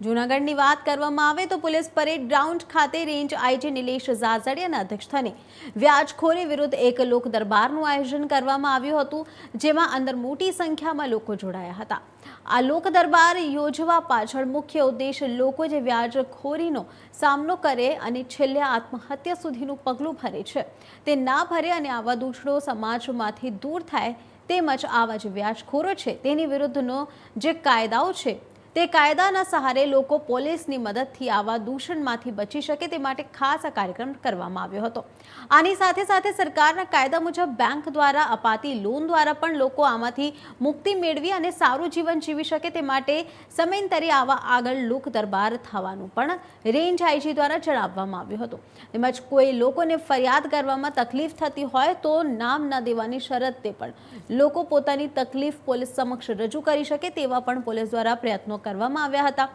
જૂનાગઢની વાત કરવામાં આવે તો પોલીસ પરેડ ગ્રાઉન્ડ ખાતે રેન્જ આઈજી નિલેશ ઝાઝડિયાના અધ્યક્ષસ્થાને વ્યાજખોરી વિરુદ્ધ એક લોક દરબારનું આયોજન કરવામાં આવ્યું હતું, જેમાં અંદર મોટી સંખ્યામાં લોકો જોડાયા હતા. આ લોક દરબાર યોજવા પાછળ મુખ્ય ઉદ્દેશ લોકો જે વ્યાજખોરીનો સામનો કરે અને છેલ્લે આત્મહત્યા સુધીનું પગલું ભરે છે. તે ના ભરે અને આવા દૂષણો સમાજમાંથી દૂર થાય તેમજ આવા જે વ્યાજખોરો છે તેની વિરુદ્ધનો જે કાયદાઓ છે તે કાયદાના સહારે લોકો પોલીસની મદદથી આવા દૂષણમાંથી બચી શકે તે માટે ખાસ આ કાર્યક્રમ કરવામાં આવ્યો હતો. આની સાથે સાથે સરકારના કાયદા મુજબ બેંક દ્વારા અપાતી લોન દ્વારા પણ લોકો આમાંથી મુક્તિ મેળવી અને સારું જીવન જીવી શકે તે માટે સમયાંતરે આવા આગળ લોક દરબાર થવાનું પણ રેન્જ આઈજી દ્વારા જણાવવામાં આવ્યું હતું. તેમજ કોઈ લોકોને ફરિયાદ કરવામાં તકલીફ થતી હોય તો નામ ન દેવાની શરતે પણ. લોકો પોતાની તકલીફ પોલીસ સમક્ષ રજૂ કરી શકે તેવા પણ પોલીસ દ્વારા પ્રયત્નો કરવામાં આવ્યા હતા.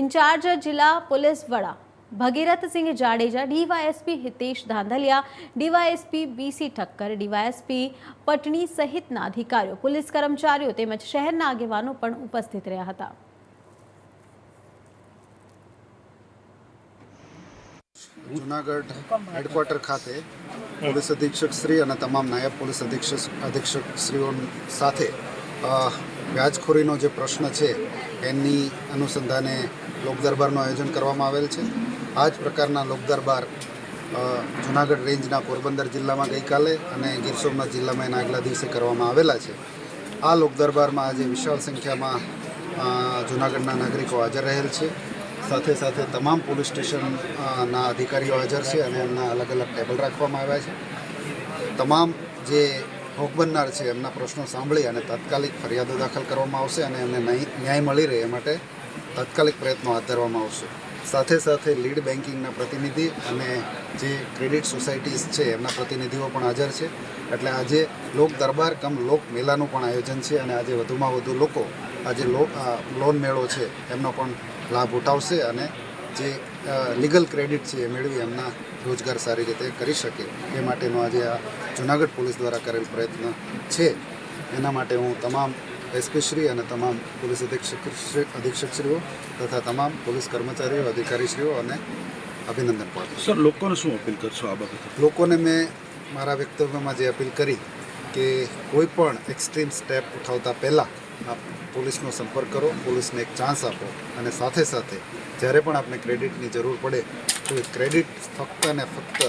ઇન્ચાર્જ જિલ્લા પોલીસ વડા Bhagirathsinh Jadeja, DYSP Hitesh Dhandhaliya, DYSP B C Thakkar, DYSP Patni સહિતના અધિકારીઓ, પોલીસ કર્મચારીઓ તેમજ શહેરના આગેવાનો પણ ઉપસ્થિત રહ્યા હતા. જુનાગઢ હેડક્વાર્ટર ખાતે પોલીસ અધિક્ષક શ્રી અને તમામ નાયબ પોલીસ અધિક્ષક અધિક્ષક શ્રીઓ સાથે વ્યાજખોરીનો જે પ્રશ્ન છે એની અનુસંધાને લોકદરબારનું આયોજન કરવામાં આવેલ છે. આ જ પ્રકારના લોકદરબાર જુનાગઢ રેન્જના પોરબંદર જિલ્લામાં ગઈકાલે અને ગીર સોમનાથ જિલ્લામાં એના આગલા દિવસે કરવામાં આવેલા છે. આ લોકદરબારમાં આજે વિશાળ સંખ્યામાં જુનાગઢના નાગરિકો હાજર રહેલ છે. સાથે સાથે તમામ પોલીસ સ્ટેશનના અધિકારીઓ હાજર છે અને એમના અલગ અલગ ટેબલ રાખવામાં આવ્યા છે. તમામ જે ભોગ બનનાર છે એમના પ્રશ્નો સાંભળી અને તાત્કાલિક ફરિયાદો દાખલ કરવામાં આવશે અને એમને ન્યાય મળી રહે એ માટે તાત્કાલિક પ્રયત્નો હાથ ધરવામાં આવશે. સાથે સાથે લીડ બેન્કિંગના પ્રતિનિધિ અને જે ક્રેડિટ સોસાયટીઝ છે એમના પ્રતિનિધિઓ પણ હાજર છે. એટલે આજે લોક દરબાર કમ લોક મેળાનું પણ આયોજન છે અને આજે વધુમાં વધુ લોકો આજે લોન મેળો છે એમનો પણ લાભ ઉઠાવશે અને જે લીગલ ક્રેડિટ છે એ મેળવી એમના રોજગાર સારી રીતે કરી શકે. એ માટેનો આજે આ જુનાગઢ પોલીસ દ્વારા કરેલ પ્રયત્ન છે. એના માટે હું તમામ એસપીશ્રી અને તમામ પોલીસ અધિક્ષક અધિક્ષકશ્રીઓ તથા તમામ પોલીસ કર્મચારીઓ અધિકારીશ્રીઓ અને અભિનંદન પાઠવું. સર લોકોને શું અપીલ કરશો આ બાબતે? લોકોને મેં મારા વક્તવ્યમાં જે અપીલ કરી કે કોઈ પણ એક્સ્ટ્રીમ સ્ટેપ ઉઠાવતા પહેલાં આપ પોલીસનો સંપર્ક કરો પોલીસને એક ચાન્સ આપો અને સાથે સાથે જ્યારે પણ આપને ક્રેડિટની જરૂર પડે તો એ ક્રેડિટ ફક્ત ને ફક્ત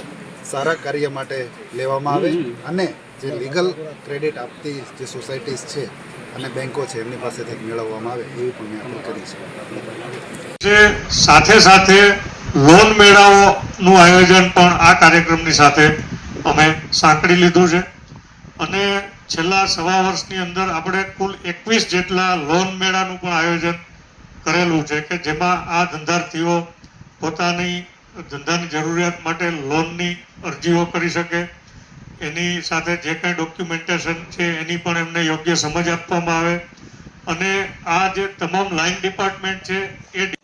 સારા કાર્ય માટે લેવામાં આવે અને જે લીગલ ક્રેડિટ આપતી જે સોસાયટીઝ છે અને બેન્કો છે એમની પાસેથી મેળવવામાં આવે એવી પણ મેં અપીલ કરી છે. જે સાથે સાથે લોન મેળાઓનું આયોજન પણ આ કાર્યક્રમની સાથે અમે સાંકળી લીધું છે અને છેલ્લા સવા વર્ષની અંદર આપણે કુલ એકવીસ જેટલા લોન મેળાનું પણ આયોજન કરેલું છે કે જેમાં આ ધંધાર્થીઓ પોતાની ધંધાની જરૂરિયાત માટે લોનની અરજીઓ કરી શકે. એની સાથે જે કંઈ ડોક્યુમેન્ટેશન છે એની પણ એમને યોગ્ય સમજ આપવામાં આવે. અને આ જે તમામ લાઇન ડિપાર્ટમેન્ટ છે એ